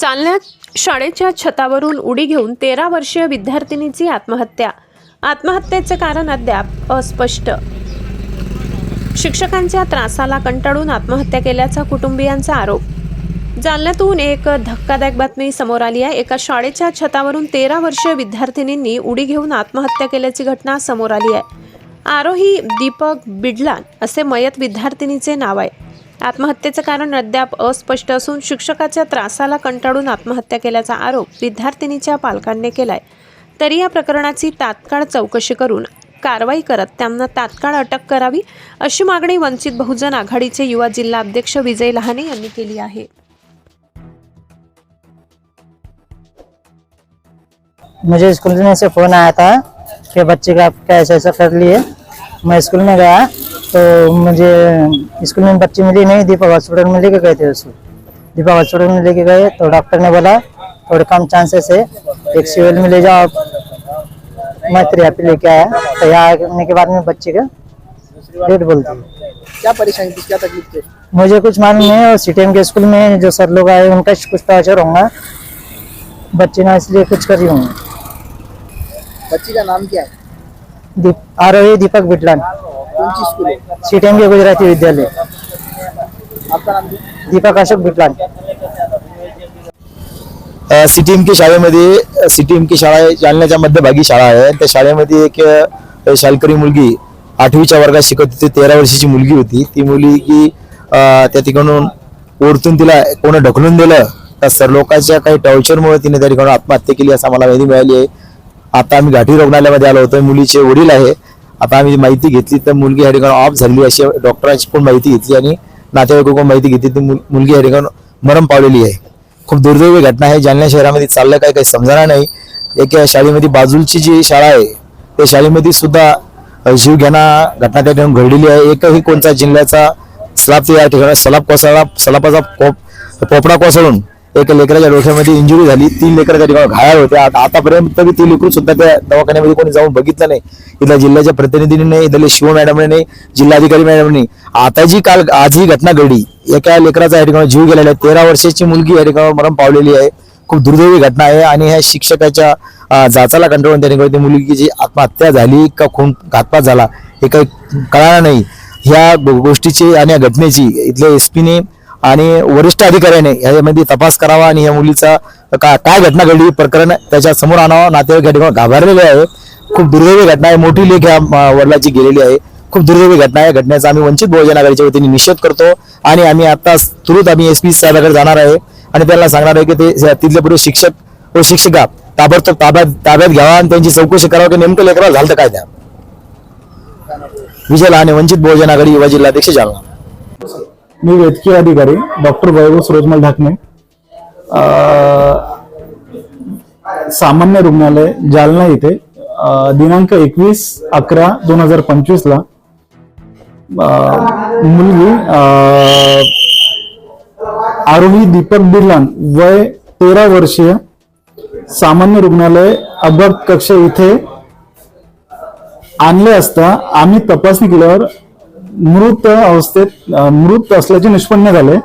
जालन्यात शाळेच्या छतावरून उडी घेऊन तेरा वर्षीय विद्यार्थिनीची आत्महत्या. आत्महत्येचे कारण अद्याप अस्पष्ट. शिक्षकांच्या त्रासाला कंटाळून आत्महत्या केल्याचा कुटुंबियांचा आरोप. जालन्यातून एक धक्कादायक बातमी समोर आली आहे. एका शाळेच्या छतावरून तेरा वर्षीय विद्यार्थिनींनी उडी घेऊन आत्महत्या केल्याची घटना समोर आली आहे. आरोही दीपक बिडलान असे मयत विद्यार्थिनीचे नाव आहे. आत्महत्येचं कारण अद्याप अस्पष्ट असून शिक्षकाच्या त्रासाला कंटाळून आत्महत्या केल्याचा आरोप विद्यार्थिनीच्या पालकांनी केलाय. तरी या प्रकरणाची तात्काळ चौकशी करून कारवाई करत त्यांना तात्काळ अटक करावी अशी मागणी वंचित बहुजन आघाडीचे युवा जिल्हा अध्यक्ष विजय लहाने यांनी केली आहे. मुझे स्कूल में से फोन आया था कि बच्चे का आपका ऐसा ऐसा कर लिए। मैं स्कूल में गया। तो मुझे स्कूल में बच्ची मिली नहीं दीपक हॉस्पिटल में लेके गए थे उसको दीपक हॉस्पिटल में लेके गए तो डॉक्टर ने बोला थोड़े कम चांसेस है एक सिविल में ले जाओ मैं फिर यहाँ पे लेके आया तो यहाँ आने के बाद में बच्चे का डेट बोलती है क्या परेशानी थी क्या तकलीफ़ थी? मुझे कुछ मालूम नहीं और सीटीएम के स्कूल में जो सर लोग आए उनका कुछ टॉर्चर होगा। बच्चे ना इसलिए कुछ कर रही हूँ बच्ची का नाम क्या है? Deep Arohi Deepak Bitlan. C school CTM के गुजराती विद्यालय. आपका नाम क्या दीपक अशोक बिटलान सिटीएम की शाळेमध्ये सिटीएम की शाळा आहे जालन्याच्या मध्यभागी शाळा आहे. त्या शाळेमध्ये एक अ, शालकरी मुलगी आठवीच्या वर्गात शिकत होती तेरा वर्षाची मुलगी होती. ती मुलगी अ, त्या ठिकाणून ओरतून तिला कोणी ढकलून दिलं तर सर लोकांच्या काही टॉर्चरमुळे तिने त्या ठिकाणी आत्महत्या केली असं आम्हाला माहिती मिळाली आहे. आता आम्ही घाटी रुग्णालयामध्ये आलो होतो. मुलीचे वडील आहे. आता आम्ही माहिती घेतली तर मुलगी या ठिकाणी ऑफ झाली अशी डॉक्टरांची पण माहिती घेतली आणि नातेवाईकडून माहिती घेतली तर मुल- मुलगी या ठिकाणी मरण पावलेली आहे. खूप दुर्दैवी घटना आहे. जालना शहरामध्ये चाललं काय काही समजणार नाही. एका शाळेमध्ये बाजूची जी शाळा आहे त्या शाळेमध्ये सुद्धा जीवघेणा घटना त्या ठिकाणी घडलेली आहे. एकही कोणता जिल्ह्याचा स्लाब या ठिकाणी सलाब कोसळला सलापाचा पोप पोपडा कोसळून एक लेकराच्या डोक्यामध्ये इंजुरी झाली. तीन लेकर त्या ठिकाणी घायल होते. आतापर्यंत बी ती लेकरू सुद्धा त्या दवाखान्यामध्ये कोणी जाऊन बघितलं नाही. इथल्या जिल्ह्याच्या प्रतिनिधींनी नाही इथले शिव मॅडमने नाही जिल्हाधिकारी मॅडमने आता जी काल आज ही घटना घडली एका लेकराचा या ठिकाणी जीव गेलेला आहे. तेरा वर्षाची मुलगी या ठिकाणी मरण पावलेली आहे. खूप दुर्दैवी घटना आहे आणि ह्या शिक्षकाच्या जाचाला कंटाळून त्या ठिकाणी ती मुलगीची आत्महत्या झाली का खून घातपात झाला हे काही कळणार नाही. ह्या गो- गोष्टीची आणि या घटनेची इथल्या एस पीने आणि वरिष्ठ अधिकाऱ्याने यामध्ये तपास करावा आणि या मुलीचा का- काय घटना घडली प्रकरण त्याच्यासमोर आणावं. नातेवाईक या ठिकाणी घाबरलेले आहे. खूप दुर्दैवी घटना आहे. मोठी लेख या वडिलाची गेलेली आहे. खूप दुर्दैवी घटना आहे. घटनेचा आम्ही वंचित बहुजन आघाडीच्या वतीने निषेध करतो आणि आम्ही आता तुरंत आम्ही एस पी साहेबाकडे जाणार आहे आणि त्यांना सांगणार आहे की ते तिथले पुढे शिक्षक व शिक्षिका ताबडतोब ताब्यात ताब्यात घ्यावा आणि त्यांची चौकशी करावं की नेमकं लेकरा झालं तर काय त्या. विजय लहाने वंचित बहुजन आघाडी युवा जिल्हाध्यक्ष जालना. मी वैद्यकीय अधिकारी डॉक्टर वैभव सुरजमल ढाकणे. सामान्य रुग्णालय जालना इथे दिनांक एकवीस अकरा दोन हजार पंचवीसला मुलगी आरोही दीपक बिर्लान वय तेरा वर्षीय सामान्य रुग्णालय अपघात कक्ष इथे आणले असता आम्ही तपासणी केल्यावर मृत अवस्थेत मृत असल्याचे निष्पन्न झाले.